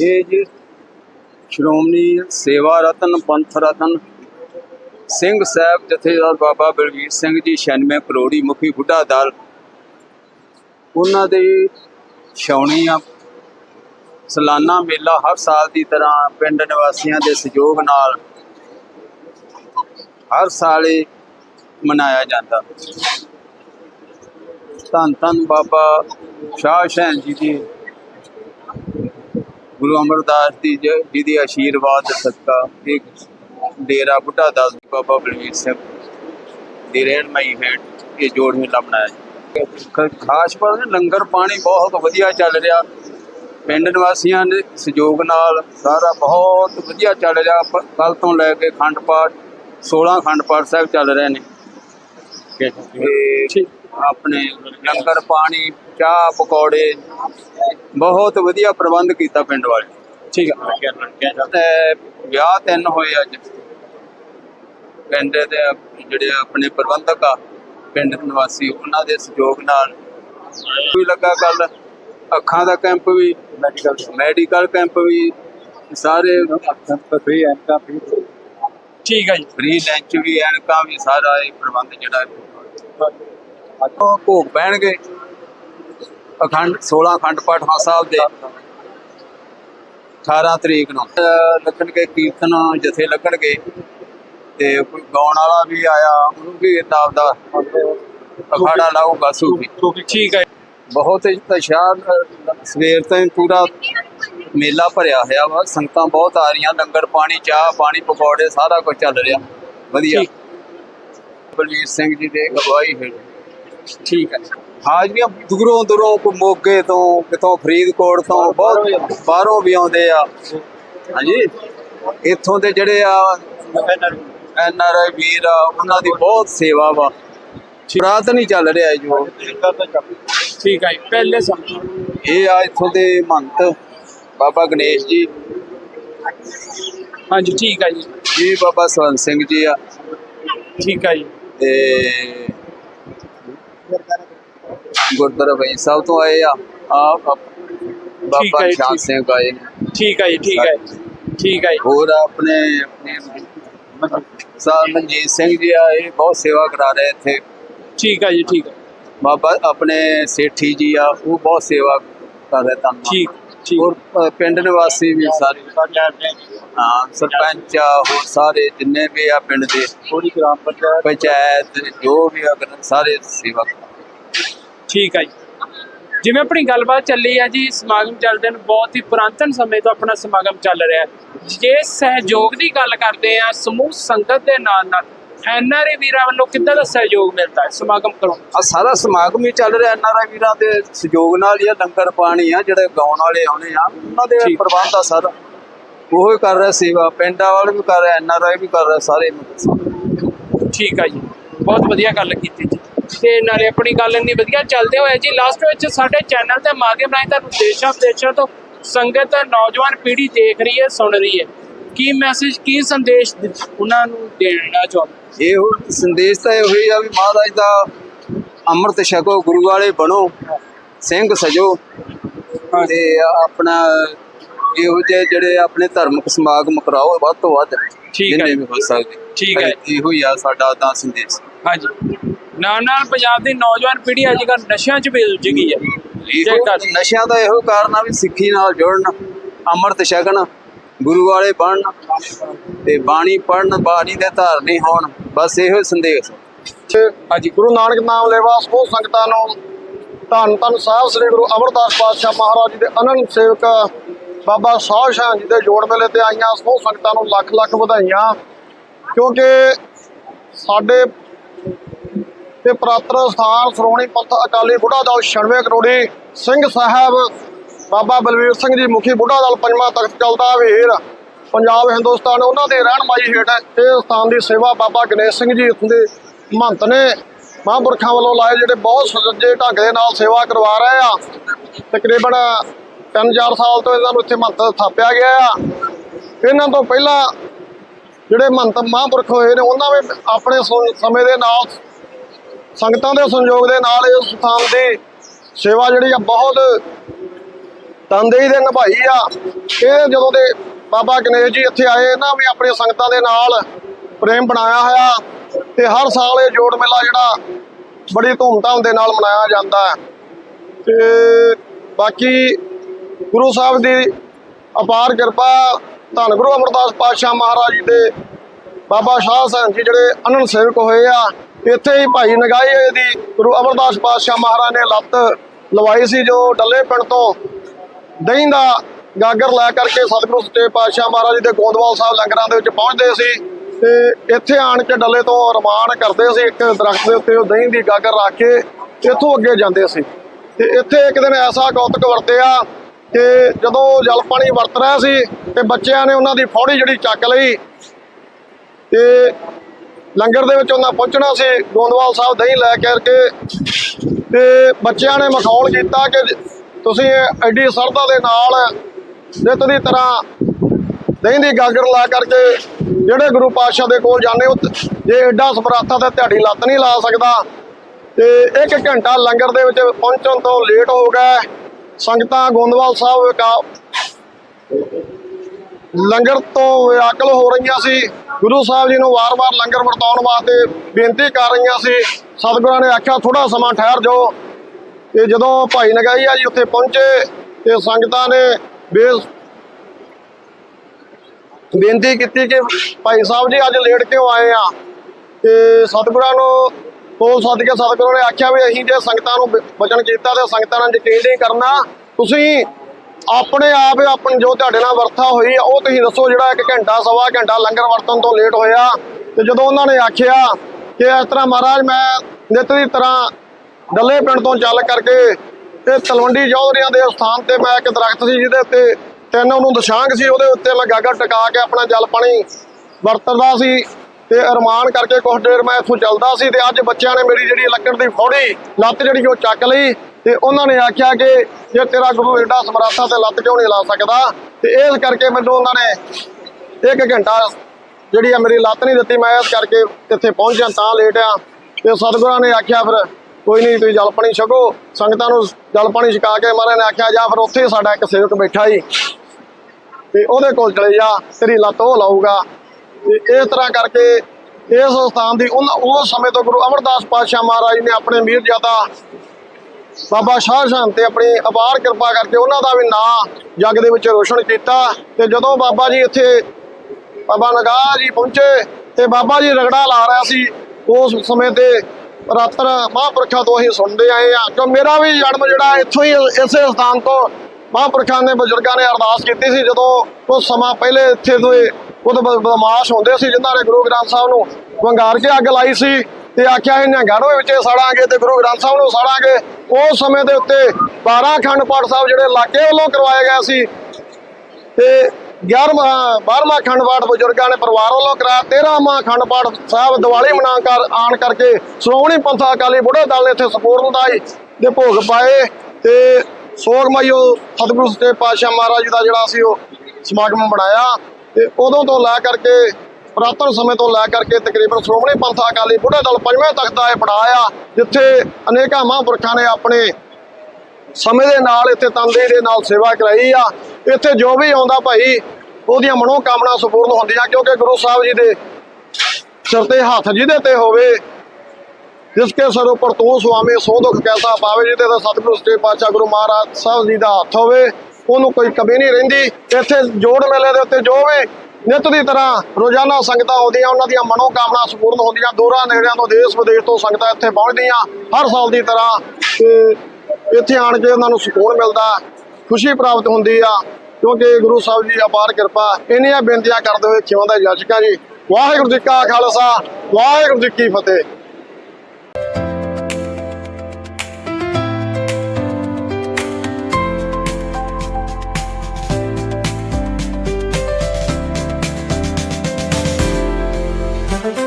ਇਹ ਜੀ ਸ਼੍ਰੋਮਣੀ ਸੇਵਾ ਰਤਨ, ਪੰਥ ਰਤਨ ਸਿੰਘ ਸਾਹਿਬ ਜਥੇਦਾਰ ਬਾਬਾ ਬਲਵੀਰ ਸਿੰਘ ਜੀ 96 ਕਰੋੜੀ ਮੁਖੀ ਬੁੱਢਾ ਦਲ। ਉਹਨਾਂ ਦੇ ਛਾਉਣੀ ਆ ਸਾਲਾਨਾ ਮੇਲਾ ਹਰ ਸਾਲ ਦੀ ਤਰ੍ਹਾਂ ਪਿੰਡ ਨਿਵਾਸੀਆਂ ਦੇ ਸਹਿਯੋਗ ਨਾਲ ਹਰ ਸਾਲ ਇਹ ਮਨਾਇਆ ਜਾਂਦਾ। ਧੰਨ ਧੰਨ ਬਾਬਾ ਸ਼ਾਹ ਸ਼ਹਿਨ ਜੀ ਦੀ ਗੁਰੂ ਅਮਰਦਾਸ ਜ- ਜੀ ਦੀ ਆਸ਼ੀਰਵਾਦ ਸਦਕਾ ਇੱਕ ਡੇਰਾ ਬੁੱਢਾ ਦਾਸ ਜੀ ਬਾਬਾ ਬਲਵੀਰ ਸਿੰਘ ਦੀ ਰਹਿਨਮਾਈ ਹੇਠ ਇਹ ਜੋੜ ਮੇਲਾ ਬਣਾਇਆ ਖਾਸ ਹੈ ਲੰਗਰ ਪਾਣੀ ਬਹੁਤ ਵਧੀਆ ਚੱਲ ਰਿਹਾ। ਪਿੰਡ ਨਿਵਾਸੀਆਂ ਦੇ ਸਹਿਯੋਗ ਨਾਲ ਸਾਰਾ ਬਹੁਤ ਵਧੀਆ ਚੱਲ ਰਿਹਾ। ਕੱਲ ਤੋਂ ਲੈ ਕੇ ਖੰਡ ਪਾਠ 16 ਖੰਡ ਪਾਠ ਸਾਹਿਬ ਚੱਲ ਰਹੇ ਨੇ। ਤੇ ਆਪਣੇ ਲੰਗਰ ਪਾਣੀ ਚਾਹ ਪਕੌੜੇ ਬਹੁਤ ਵਧੀਆ ਪ੍ਰਬੰਧ ਕੀਤਾ ਪਿੰਡ ਵਾਲੇ। ਠੀਕ ਹੈ ਤੇ ਵਿਆਹ ਤਿੰਨ ਹੋਏ ਅੱਜ। ਪਿੰਡ ਦੇ ਜਿਹੜੇ ਆਪਣੇ ਪ੍ਰਬੰਧਕ ਆ ਪਿੰਡ ਨਿਵਾਸੀ ਉਹਨਾਂ ਦੇ ਸਹਿਯੋਗ ਨਾਲ। ਵੀ ਲੱਗਾ ਕੱਲ ਅੱਖਾਂ ਦਾ ਕੈਂਪ ਵੀ ਮੈਡੀਕਲ ਮੈਡੀਕਲ ਕੈਂਪ ਵੀ ਸਾਰੇ ਫ੍ਰੀ ਐਂਕਾ ਫ੍ਰੀ ਠੀਕ ਹੈ ਜੀ। ਫ੍ਰੀ ਲੰਚ ਵੀ ਐਨਕਾਂ ਵੀ ਸਾਰਾ ਇਹ ਪ੍ਰਬੰਧ ਜਿਹੜਾ ਹੈ। ਉਹ ਭੋਗ ਪੈਣਗੇ। ਅਖੰਡ 16 ਅਖੰਡ ਪਾਠ ਹਾਂ ਸਾਹਿਬ ਦੇ। 18 ਤਰੀਕ ਨੂੰ ਲੱਗਣਗੇ ਕੀਰਤਨ ਜਥੇ ਲੱਗਣਗੇ। ਤੇ ਕੋਈ ਗਾਉਣ ਵਾਲਾ ਵੀ ਆਇਆ ਉਹਨੂੰ ਵੀ ਇਤਾਬ ਦਾ ਅਖਾੜਾ ਲਾਊਗਾ ਸੂਫੀ। ਠੀਕ ਹੈ। ਬਹੁਤ ਇਤਸ਼ਾਹ ਸਵੇਰ ਤੋਂ ਹੀ ਪੂਰਾ ਮੇਲਾ ਭਰਿਆ ਹੋਇਆ ਵਾ। ਸੰਗਤਾਂ ਬਹੁਤ ਆ ਰਹੀਆਂ ਲੰਗਰ ਪਾਣੀ ਚਾਹ ਪਾਣੀ ਪਕੌੜੇ ਸਾਰਾ ਕੁਝ ਚੱਲ ਰਿਹਾ। ਵਧੀਆ। ਬਲਵੀਰ ਸਿੰਘ ਜੀ ਦੇ ਅਗਵਾਈ ਹੇਠ। ਠੀਕ ਹੈ। ਹਾਜ਼ਰੀਆਂ ਦੂਰੋਂ ਦੂਰੋਂ ਕੋ ਮੋਗੇ ਤੋਂ ਕਿਤੋਂ ਫਰੀਦਕੋਟ ਤੋਂ ਬਹੁਤ ਬਾਹਰੋਂ ਵੀ ਆਉਂਦੇ ਆ। ਹਾਂਜੀ? ਇੱਥੋਂ ਦੇ ਜਿਹੜੇ ਆ ਐਨ ਆਰ ਆਈ ਵੀਰ ਆ ਉਹਨਾਂ ਦੀ ਬਹੁਤ ਸੇਵਾ ਵਾ। ਰਾਤ ਨਹੀਂ ਚੱਲ ਰਿਹਾ ਜੋ ਠੀਕ ਹੈ ਜੀ ਪਹਿਲੇ ਸਮਝ ਇਹ ਆ ਇੱਥੋਂ ਦੇ ਮਹੰਤ ਬਾਬਾ ਗਣੇਸ਼ ਜੀ। ਹਾਂਜੀ ਠੀਕ ਹੈ ਜੀ। ਇਹ ਬਾਬਾ ਸਵੰਤ ਸਿੰਘ ਜੀ ਆ। ਠੀਕ ਹੈ ਜੀ। ਤੇ ਗੁਰਦੁਆਰਾ ਭਾਈ ਸਾਹਿਬ ਤੋਂ ਆਏ ਆ ਆ ਬਾਬਾ ਠੀਕ ਹੈ ਜੀ, ਸ਼ਾਨ ਠੀਕ। ਸਿੰਘ ਆਏ। ਠੀਕ ਹੈ ਜੀ ਠੀਕ ਹੈ ਠੀਕ ਹੈ ਜੀ। ਹੋਰ ਆਪਣੇ ਸਾਹਿਬ ਮਨਜੀਤ ਸਿੰਘ ਜੀ ਆ ਇਹ ਬਹੁਤ ਸੇਵਾ ਕਰਾ ਰਹੇ ਇੱਥੇ। ਠੀਕ ਹੈ ਜੀ ਠੀਕ ਹੈ। ਬਾਬਾ ਆਪਣੇ ਸੇਠੀ ਜੀ ਆ ਉਹ ਬਹੁਤ ਸੇਵਾ ਕਰ ਰਹੇ ਤਾਂ ਠੀਕ ਠੀਕ। ਹੋਰ ਅ, ਪਿੰਡ ਨਿਵਾਸੀ ਵੀ ਸਾਰੇ। ਹਾਂ ਸਰਪੰਚ ਆ ਹੋਰ ਸਾਰੇ ਜਿੰਨੇ ਵੀ ਆ ਪਿੰਡ ਦੇ ਥੋੜੀ ਗ੍ਰਾਮ ਪੰਚਾਇਤ। ਜੋ ਵੀ ਆ ਸਾਰੇ ਸੇਵਾ ਕਰ। ਠੀਕ ਹੈ ਜੀ। ਜਿਵੇਂ ਆਪਣੀ ਗੱਲਬਾਤ ਚੱਲੀ ਆ ਜੀ ਸਮਾਗਮ ਚੱਲਦੇ ਨੂੰ ਬਹੁਤ ਹੀ ਪੁਰਾਤਨ ਸਮੇਂ ਤੋਂ ਆਪਣਾ ਸਮਾਗਮ ਚੱਲ ਰਿਹਾ ਹੈ। ਜੇ ਸਹਿਯੋਗ ਦੀ ਗੱਲ ਕਰਦੇ ਆ ਸਮੂਹ ਸੰਗਤ ਦੇ ਨਾਲ ਨਾਲ ਐਨਆਰਏ ਵੀਰਾਂ ਵੱਲੋਂ ਕਿੱਦਾਂ ਦਾ ਸਹਿਯੋਗ ਮਿਲਦਾ ਹੈ ਸਮਾਗਮ ਕਰਾਉਣ ਆ ਸਾਰਾ ਸਮਾਗਮ ਹੀ ਚੱਲ ਰਿਹਾ ਐਨਆਰਆਈ ਵੀਰਾਂ ਦੇ ਸਹਿਯੋਗ ਨਾਲ ਹੀ ਆ ਲੰਗਰ ਪਾਣੀ ਆ ਜਿਹੜੇ ਗਾਉਣ ਵਾਲੇ ਆਉਣੇ ਆ ਉਹਨਾਂ ਦੇ। ਪ੍ਰਬੰਧ ਆ ਸਾਰਾ। ਉਹ ਹੀ ਕਰ ਰਿਹਾ ਸੇਵਾ ਪਿੰਡਾਂ ਵਾਲੇ ਵੀ ਕਰ ਰਿਹਾ ਐਨਆਰਆਈ ਵੀ ਕਰ ਰਿਹਾ ਸਾਰੇ। ਠੀਕ ਹੈ ਜੀ। ਬਹੁਤ ਵਧੀਆ ਗੱਲ ਕੀਤੀ ਜੀ। ਤੇ ਨਾਲੇ ਆਪਣੀ ਗੱਲ ਇੰਨੀ ਵਧੀਆ ਚੱਲਦੇ ਹੋਏ ਜੀ ਲਾਸਟ ਵਿੱਚ ਸਾਡੇ ਚੈਨਲ ਦੇ ਮਾਧਿਅਮ ਰਾਹੀਂ ਤੁਹਾਨੂੰ ਦੇਸ਼ਾਂ ਵਿਦੇਸ਼ਾਂ ਤੋਂ ਸੰਗਤ ਨੌਜਵਾਨ ਪੀੜ੍ਹੀ ਦੇਖ ਰਹੀ ਹੈ ਸੁਣ ਰਹੀ ਹੈ। ਕੀ ਮੈਸੇਜ ਕੀ ਸੰਦੇਸ਼ ਉਹਨਾਂ ਨੂੰ ਦੇਣਾ ਚਾਹੁੰਦੇ? ਇਹ ਸੰਦੇਸ਼ ਤਾਂ ਇਹੋ ਹੀ ਆ ਵੀ ਮਹਾਰਾਜ ਦਾ ਅੰਮ੍ਰਿਤ ਛਕੋ ਗੁਰੂ ਵਾਲੇ ਬਣੋ ਸਿੰਘ ਸਜੋ ਤੇ ਆਪਣਾ ਇਹੋ ਜਿਹੇ ਜਿਹੜੇ ਆਪਣੇ ਧਾਰਮਿਕ ਸਮਾਗਮ ਕਰਾਓ ਵੱਧ ਤੋਂ ਵੱਧ ਠੀਕ ਹੈ। ਸਕਦੇ। ਠੀਕ ਹੈ। ਇਹੋ ਹੀ ਆ ਸਾਡਾ ਤਾਂ ਸੰਦੇਸ਼। ਹਾਂਜੀ। ਨਾਲ ਨਾਲ ਪੰਜਾਬ ਦੀ ਨੌਜਵਾਨ ਪੀੜ੍ਹੀ ਅੱਜ ਕੱਲ੍ਹ ਨਸ਼ਿਆਂ 'ਚ ਵੀ ਉਲਝ ਗਈ ਹੈ। ਇਹੋ ਨਸ਼ਿਆਂ ਦਾ ਇਹੋ ਕਾਰਨ ਆ ਵੀ ਸਿੱਖੀ ਨਾਲ ਜੁੜਨ ਅੰਮ੍ਰਿਤ ਛਕਣ ਗੁਰੂ ਵਾਲੇ ਬਣਨ ਤੇ ਬਾਣੀ ਪੜਨ ਬਾਣੀ ਦੇ ਧਾਰਨੀ ਹੋਣ ਬਸ ਇਹੋ ਸੰਦੇਸ਼ ਹਾਂਜੀ ਗੁਰੂ ਨਾਨਕ ਨਾਮ ਲੈਵਾ ਸਮੂਹ ਸੰਗਤਾਂ ਨੂੰ ਧੰਨ ਧੰਨ ਸਾਹਿਬ ਸ੍ਰੀ ਗੁਰੂ ਅਮਰਦਾਸ ਪਾਤਸ਼ਾਹ ਮਹਾਰਾਜ ਜੀ ਦੇ ਅਨੰਤ ਸੇਵਕ ਬਾਬਾ ਸਾਹਿਬ ਸ਼ਾਹ ਜੀ ਦੇ ਜੋੜ ਮੇਲੇ ਤੇ ਆਈਆਂ ਸਮੂਹ ਸੰਗਤਾਂ ਨੂੰ ਲੱਖ ਲੱਖ ਵਧਾਈਆਂ। ਕਿਉਂਕਿ ਸਾਡੇ ਤੇ ਪ੍ਰਾਤਨ ਸਥਾਨ ਸ਼੍ਰੋਮਣੀ ਪੰਥ ਅਕਾਲੀ ਬੁੱਢਾ ਦਲ 96 ਕਰੋੜੀ ਸਿੰਘ ਸਾਹਿਬ ਬਾਬਾ ਬਲਵੀਰ ਸਿੰਘ ਜੀ ਮੁਖੀ ਬੁੱਢਾ ਦਲ ਪੰਜਵਾਂ ਤਖਤ ਚੱਲਦਾ ਵੀਰ ਪੰਜਾਬ, ਹਿੰਦੁਸਤਾਨ ਉਹਨਾਂ ਦੇ ਰਹਿਨਮਾਈ ਹੇਠ ਇਹ ਸਥਾਨ ਦੀ ਸੇਵਾ ਬਾਬਾ ਗਣੇਸ਼ ਸਿੰਘ ਜੀ ਇੱਥੋਂ ਦੇ ਮਹੰਤ ਨੇ। ਮਹਾਂਪੁਰਖਾਂ ਵੱਲੋਂ ਲਾਏ ਜਿਹੜੇ ਬਹੁਤ ਸੁਚੱਜੇ ਢੰਗ ਦੇ ਨਾਲ ਸੇਵਾ ਕਰਵਾ ਰਹੇ ਆ। ਤਕਰੀਬਨ 3-4 ਸਾਲ ਤੋਂ ਇਹਨਾਂ ਨੂੰ ਇੱਥੇ ਮਹੰਤ ਥਾਪਿਆ ਗਿਆ ਆ। ਇਹਨਾਂ ਤੋਂ ਪਹਿਲਾਂ ਜਿਹੜੇ ਮਹੰਤ ਮਹਾਂਪੁਰਖ ਹੋਏ ਨੇ, ਉਹਨਾਂ ਵੀ ਆਪਣੇ ਸਮੇਂ ਦੇ ਨਾਲ ਸੰਗਤਾਂ ਦੇ ਸੰਯੋਗ ਦੇ ਨਾਲ ਇਸ ਸਥਾਨ ਦੀ ਸੇਵਾ ਜਿਹੜੀ ਆ ਬਹੁਤ ਤਨਦੇਹੀ ਦੇ ਨਿਭਾਈ ਆ। ਇਹ ਜਦੋਂ ਦੇ ਬਾਬਾ ਗਣੇਸ਼ ਜੀ ਇੱਥੇ ਆਏ, ਇਹਨਾਂ ਵੀ ਆਪਣੀਆਂ ਸੰਗਤਾਂ ਦੇ ਨਾਲ ਪ੍ਰੇਮ ਬਣਾਇਆ ਹੋਇਆ ਤੇ ਹਰ ਸਾਲ ਇਹ ਜੋੜ ਮੇਲਾ ਜਿਹੜਾ ਬੜੀ ਧੂਮਧਾਮ ਦੇ ਨਾਲ ਮਨਾਇਆ ਜਾਂਦਾ ਹੈ। ਤੇ ਬਾਕੀ ਗੁਰੂ ਸਾਹਿਬ ਦੀ ਅਪਾਰ ਕਿਰਪਾ, ਧੰਨ ਗੁਰੂ ਅਮਰਦਾਸ ਪਾਤਸ਼ਾਹ ਮਹਾਰਾਜ ਜੀ ਦੇ ਬਾਬਾ ਸ਼ਾਹ ਸਿੰਘ ਜੀ ਜਿਹੜੇ ਅਨੰਦ ਸੇਵਕ ਹੋਏ ਆ ਇੱਥੇ ਹੀ ਭਾਈ ਨਗਾਈ ਦੀ ਗੁਰੂ ਅਮਰਦਾਸ ਪਾਤਸ਼ਾਹ ਮਹਾਰਾਜ ਨੇ ਲੱਤ ਲਵਾਈ ਸੀ, ਜੋ ਡੱਲੇ ਪਿੰਡ ਤੋਂ ਦਹੀਂ ਦਾ ਗਾਗਰ ਲੈ ਕਰਕੇ ਸਤਿਗੁਰੂ ਸੱਚੇ ਪਾਤਸ਼ਾਹ ਮਹਾਰਾਜ ਜੀ ਦੇ ਗੋਦਵਾਲ ਸਾਹਿਬ ਲੰਗਰਾਂ ਦੇ ਵਿੱਚ ਪਹੁੰਚਦੇ ਸੀ ਤੇ ਇੱਥੇ ਆਣ ਕੇ ਡੱਲੇ ਤੋਂ ਰਮਾਨ ਕਰਦੇ ਸੀ, ਇੱਕ ਦਰਖਤ ਦੇ ਉੱਤੇ ਉਹ ਦਹੀਂ ਦੀ ਗਾਗਰ ਰੱਖ ਕੇ ਇੱਥੋਂ ਅੱਗੇ ਜਾਂਦੇ ਸੀ। ਤੇ ਇੱਥੇ ਇੱਕ ਦਿਨ ਐਸਾ ਕੌਤਕ ਵਰਤਿਆ ਕਿ ਜਦੋਂ ਜਲ ਪਾਣੀ ਵਰਤ ਰਿਹਾ ਸੀ ਤੇ ਬੱਚਿਆਂ ਨੇ ਉਹਨਾਂ ਦੀ ਫੌੜੀ ਜਿਹੜੀ ਚੱਕ ਲਈ ਤੇ ਲੰਗਰ ਦੇ ਵਿੱਚ ਉਹਨਾਂ ਪਹੁੰਚਣਾ ਸੀ, ਗੋਂਦਵਾਲ ਸਾਹਿਬ ਦਹੀਂ ਲੈ ਕਰਕੇ ਤੇ ਬੱਚਿਆਂ ਨੇ ਮਖੌਲ ਕੀਤਾ ਕਿ ਤੁਸੀਂ ਐਡੀ ਸਰਦਾ ਦੇ ਨਾਲ ਨਿਤ ਦੀ ਤਰ੍ਹਾਂ ਦਹੀਂ ਦੀ ਗਾਗਰ ਲਾ ਕਰਕੇ ਜਿਹੜੇ ਗੁਰੂ ਪਾਤਸ਼ਾਹ ਦੇ ਕੋਲ ਜਾਂਦੇ ਹੋ, ਜੇ ਐਡਾ ਸਮਰੱਥਾ ਤੇ ਤੁਹਾਡੀ ਲੱਤ ਨਹੀਂ ਲਾ ਸਕਦਾ। ਤੇ ਇੱਕ ਘੰਟਾ ਲੰਗਰ ਦੇ ਵਿੱਚ ਪਹੁੰਚਣ ਤੋਂ ਲੇਟ ਹੋ ਗਿਆ। ਸੰਗਤਾਂ ਗੋਂਦਵਾਲ ਸਾਹਿਬ ਵਿਕਾ ਲੰਗਰ ਤੋਂ ਵਿਆਕਲ ਹੋ ਰਹੀਆਂ ਸੀ। ਗੁਰੂ ਸਾਹਿਬ ਜੀ ਨੂੰ ਵਾਰ-ਵਾਰ ਲੰਗਰ ਵਰਤਾਉਣ ਵਾਸਤੇ ਬੇਨਤੀ ਕਰ ਰਹੀਆਂ ਸੀ। ਸਤਿਗੁਰਾਂ ਨੇ ਆਖਿਆ ਥੋੜਾ ਸਮਾਂ ਠਹਿਰ ਜਾਓ। ਤੇ ਜਦੋਂ ਭਾਈ ਨਗਾਈਆ ਜੀ ਉੱਥੇ ਪਹੁੰਚੇ ਤੇ ਸੰਗਤਾਂ ਨੇ ਬੇਸ ਬੇਨਤੀ ਕੀਤੀ ਕਿ ਭਾਈ ਸਾਹਿਬ ਜੀ ਅੱਜ ਲੇਟ ਕਿਉਂ ਆਏ ਆ? ਤੇ ਸਤਿਗੁਰਾਂ ਨੂੰ ਕੋਲ ਸੱਦ ਕੇ ਸਤਿਗੁਰਾਂ ਨੇ ਆਖਿਆ ਵੀ ਅਸੀਂ ਜੇ ਸੰਗਤਾਂ ਨੂੰ ਬ- ਬਚਨ ਕੀਤਾ ਤੇ ਸੰਗਤਾਂ ਨਾਲ ਯਕੀਨ ਨਹੀਂ ਕਰਨਾ, ਤੁਸੀਂ ਆਪਣੇ ਆਪ ਆਪਣ ਜੋ ਤੁਹਾਡੇ ਨਾਲ ਵਰਤਾ ਹੋਈ ਆ, ਉਹ ਤੁਸੀਂ ਦੱਸੋ ਜਿਹੜਾ ਇੱਕ ਘੰਟਾ, ਸਵਾ ਘੰਟਾ ਲੰਗਰ ਵਰਤਣ ਤੋਂ ਲੇਟ ਹੋਇਆ। ਤੇ ਜਦੋਂ ਉਹਨਾਂ ਨੇ ਆਖਿਆ ਕਿ ਇਸ ਤਰ੍ਹਾਂ ਮਹਾਰਾਜ, ਮੈਂ ਨਿਤ ਦੀ ਤਰ੍ਹਾਂ ਡੱਲੇ ਪਿੰਡ ਤੋਂ ਚੱਲ ਕਰਕੇ ਤੇ ਤਲਵੰਡੀ ਚੌਧਰੀਆਂ ਦੇ ਸਥਾਨ ਤੇ ਮੈਂ ਇੱਕ ਦਰਖਤ ਸੀ ਜਿਹਦੇ ਉੱਤੇ ਤਿੰਨ ਉਹਨੂੰ ਦਸ਼ਾਂਗ ਸੀ, ਉਹਦੇ ਉੱਤੇ ਮੈਂ ਗਾਗਰ ਟਿਕਾ ਕੇ ਆਪਣਾ ਜਲ ਪਾਣੀ ਵਰਤਦਾ ਸੀ। ਤੇ ਅਰਮਾਨ ਕਰਕੇ ਕੁਛ ਦੇਰ ਮੈਂ ਇੱਥੋਂ ਚੱਲਦਾ ਸੀ ਤੇ ਅੱਜ ਬੱਚਿਆਂ ਨੇ ਮੇਰੀ ਜਿਹੜੀ ਲੱਕੜ ਦੀ ਫੌੜੀ, ਲੱਤ ਜਿਹੜੀ ਉਹ ਚੱਕ ਲਈ ਤੇ ਉਹਨਾਂ ਨੇ ਆਖਿਆ ਕਿ ਜੇ ਤੇਰਾ ਗੁਰੂ ਏਡਾ ਸਮਰੱਥਾ ਤੇ ਲੱਤ ਕਿਉਂ ਨਹੀਂ ਲਾ ਸਕਦਾ? ਤੇ ਇਸ ਕਰਕੇ ਮੈਨੂੰ ਉਹਨਾਂ ਨੇ ਇੱਕ ਘੰਟਾ ਜਿਹੜੀ ਆ ਮੇਰੀ ਲੱਤ ਨਹੀਂ ਦਿੱਤੀ, ਮੈਂ ਇਸ ਕਰਕੇ ਇੱਥੇ ਪਹੁੰਚਿਆ ਤਾਂ ਲੇਟ ਆ। ਤੇ ਸਤਿਗੁਰਾਂ ਨੇ ਆਖਿਆ ਫਿਰ, ਕੋਈ ਨਹੀਂ, ਤੁਸੀਂ ਜਲ ਪਾਣੀ ਛਕੋ। ਸੰਗਤਾਂ ਨੂੰ ਜਲ ਪਾਣੀ ਛਕਾ ਕੇ ਮਹਾਰਾਜ ਨੇ ਆਖਿਆ, ਜਾਂ ਫਿਰ ਉੱਥੇ ਸਾਡਾ ਇੱਕ ਸੇਵਕ ਬੈਠਾ ਹੀ ਤੇ ਉਹਦੇ ਕੋਲ ਚਲੇ ਜਾ, ਤੇਰੀ ਲੱਤ ਉਹ ਲਾਊਗਾ। ਤੇ ਇਸ ਤਰ੍ਹਾਂ ਕਰਕੇ ਇਸ ਸਥਾਨ ਦੀ ਉਹ ਉਸ ਸਮੇਂ ਤੋਂ ਗੁਰੂ ਅਮਰਦਾਸ ਪਾਤਸ਼ਾਹ ਮਹਾਰਾਜ ਨੇ ਆਪਣੇ ਮੀਰਜ਼ਾਦਾ ਬਾਬਾ ਸ਼ਾਹ ਸ਼ਾਨ ਤੇ ਆਪਣੀ ਅਪਾਰ ਕਿਰਪਾ ਕਰਕੇ ਉਹਨਾਂ ਦਾ ਵੀ ਨਾਂ ਜੱਗ ਦੇ ਵਿੱਚ ਰੋਸ਼ਨ ਕੀਤਾ ਤੇ ਜਦੋਂ ਬਾਬਾ ਜੀ ਇੱਥੇ ਬਾਬਾ ਨਗਾਹ ਜੀ ਪਹੁੰਚੇ ਤੇ ਬਾਬਾ ਜੀ ਰਗੜਾ ਲਾ ਰਿਹਾ ਸੀ, ਉਸ ਸਮੇਂ ਤੇ ਰਾਤਰ ਮਹਾਂਪੁਰਖਾਂ ਤੋਂ ਅਸੀਂ ਸੁਣਦੇ ਆਏ ਆ ਕਿ ਮੇਰਾ ਵੀ ਜਨਮ ਜਿਹੜਾ ਇੱਥੋਂ ਹੀ ਇਸੇ ਸਥਾਨ ਤੋਂ ਮਹਾਂਪੁਰਖਾਂ ਨੇ ਬਜ਼ੁਰਗਾਂ ਨੇ ਅਰਦਾਸ ਕੀਤੀ ਸੀ ਜਦੋਂ ਕੁਝ ਸਮਾਂ ਪਹਿਲੇ ਇੱਥੇ ਦੇ ਉਹਦੇ ਬਦਮਾਸ਼ ਹੁੰਦੇ ਸੀ ਜਿਨ੍ਹਾਂ ਨੇ ਗੁਰੂ ਗ੍ਰੰਥ ਸਾਹਿਬ ਨੂੰ ਵੰਗਾਰ ਕੇ ਅੱਗ ਲਾਈ ਸੀ ਤੇ ਆਖਿਆ ਇਹਨਾਂ ਨਿਹੰਗਾਂ ਵਿੱਚ ਸਾੜਾਂਗੇ ਤੇ ਗੁਰੂ ਗ੍ਰੰਥ ਸਾਹਿਬ ਨੂੰ ਸਾੜਾਂਗੇ। ਉਸ ਸਮੇਂ ਦੇ ਉੱਤੇ 12 ਅਖੰਡ ਪਾਠ ਸਾਹਿਬ ਜਿਹੜੇ ਇਲਾਕੇ ਵੱਲੋਂ ਕਰਵਾਏ ਗਏ ਸੀ ਤੇ 11ਵਾਂ 12ਵਾਂ ਅਖੰਡ ਪਾਠ ਬਜ਼ੁਰਗਾਂ ਨੇ ਪਰਿਵਾਰ ਵੱਲੋਂ ਕਰਾਇਆ। 13ਵਾਂ ਅਖੰਡ ਪਾਠ ਸਾਹਿਬ ਦੀਵਾਲੀ ਮਨਾ ਕਰ ਆਣ ਕਰਕੇ ਸ਼੍ਰੋਮਣੀ ਪੰਥ ਅਕਾਲੀ ਬੁੱਢੇ ਦਲ ਨੇ ਇੱਥੇ ਸੰਪੂਰਨਤਾ ਦੇ ਭੋਗ ਪਾਏ ਤੇ ਸੋਗਮਈਓ ਸਤਿਗੁਰੂ ਸੱਚੇ ਪਾਤਸ਼ਾਹ ਮਹਾਰਾਜ ਦਾ ਜਿਹੜਾ ਸੀ ਉਹ ਸਮਾਗਮ ਬਣਾਇਆ। ਤੇ ਉਦੋਂ ਤੋਂ ਲੈ ਕਰਕੇ ਪੁਰਾਤਨ ਸਮੇਂ ਤੋਂ ਲੈ ਕਰਕੇ ਤਕਰੀਬਨ ਸ਼੍ਰੋਮਣੀ ਪੰਥ ਅਕਾਲੀ ਬੁੱਢੇ ਦਲ ਪੰਜਵੇਂ ਤਖਤ ਦਾ ਇਹ ਪੜਾਅ ਆ ਜਿੱਥੇ ਅਨੇਕਾਂ ਮਹਾਂਪੁਰਖਾਂ ਨੇ ਆਪਣੇ ਸਮੇਂ ਦੇ ਨਾਲ ਇੱਥੇ ਤਨਦੇਹੀ ਦੇ ਨਾਲ ਸੇਵਾ ਕਰਾਈ ਆ। ਇੱਥੇ ਜੋ ਵੀ ਆਉਂਦਾ ਭਾਈ, ਉਹਦੀਆਂ ਮਨੋ ਕਾਮਨਾ ਸਪੂਰਨ ਹੁੰਦੀਆਂ, ਕਿਉਂਕਿ ਗੁਰੂ ਸਾਹਿਬ ਜੀ ਦੇ ਸਿਰ ਤੇ ਹੱਥ ਜਿਹਦੇ ਤੇ ਹੋਵੇ, ਜਿਸ ਕੇ ਸਿਰ ਉੱਪਰ ਤੂੰ ਸੁਆਮੀ ਸੋ ਦੁੱਖ ਕੈਸਾ ਪਾਵੇ, ਜਿਹਦੇ ਤੇ ਸਤਿਗੁਰੂ ਸੱਚੇ ਪਾਤਸ਼ਾਹ ਗੁਰੂ ਮਹਾਰਾਜ ਸਾਹਿਬ ਜੀ ਦਾ ਹੱਥ ਹੋਵੇ ਉਹਨੂੰ ਕੋਈ ਕਮੀ ਨਹੀਂ ਰਹਿੰਦੀ। ਇੱਥੇ ਜੋੜ ਮੇਲੇ ਦੇ ਉੱਤੇ ਜੋ ਵੀ ਨਿਤ ਦੀ ਤਰ੍ਹਾਂ ਰੋਜ਼ਾਨਾ ਸੰਗਤਾਂ ਆਉਂਦੀਆਂ, ਉਹਨਾਂ ਦੀਆਂ ਮਨੋ ਕਾਮਨਾ ਸਪੂਰਨ ਹੁੰਦੀਆਂ। ਦੂਰਾਂ ਨੇੜਿਆਂ ਤੋਂ ਦੇਸ਼ ਵਿਦੇਸ਼ ਤੋਂ ਸੰਗਤਾਂ ਇੱਥੇ ਪਹੁੰਚਦੀਆਂ। ਹਰ ਸਾਲ ਦੀ ਤਰ੍ਹਾਂ ਤੇ ਇੱਥੇ ਆਣ ਕੇ ਉਹਨਾਂ ਨੂੰ ਸਕੂਨ ਮਿਲਦਾ, ਖੁਸ਼ੀ ਪ੍ਰਾਪਤ ਹੁੰਦੀ ਆ। ਕਿਉਂਕਿ ਗੁਰੂ ਸਾਹਿਬ ਜੀ ਅਪਾਰ ਕਿਰਪਾ, ਇੰਨੀਆਂ ਬੇਨਤੀਆਂ ਕਰਦੇ ਹੋਏ ਖਿਮਾ ਦਾ ਜਾਚਕਾ ਜੀ। ਵਾਹਿਗੁਰੂ ਜੀ ਕਾ ਖਾਲਸਾ, ਵਾਹਿਗੁਰੂ ਜੀ ਕੀ ਫਤਿਹ।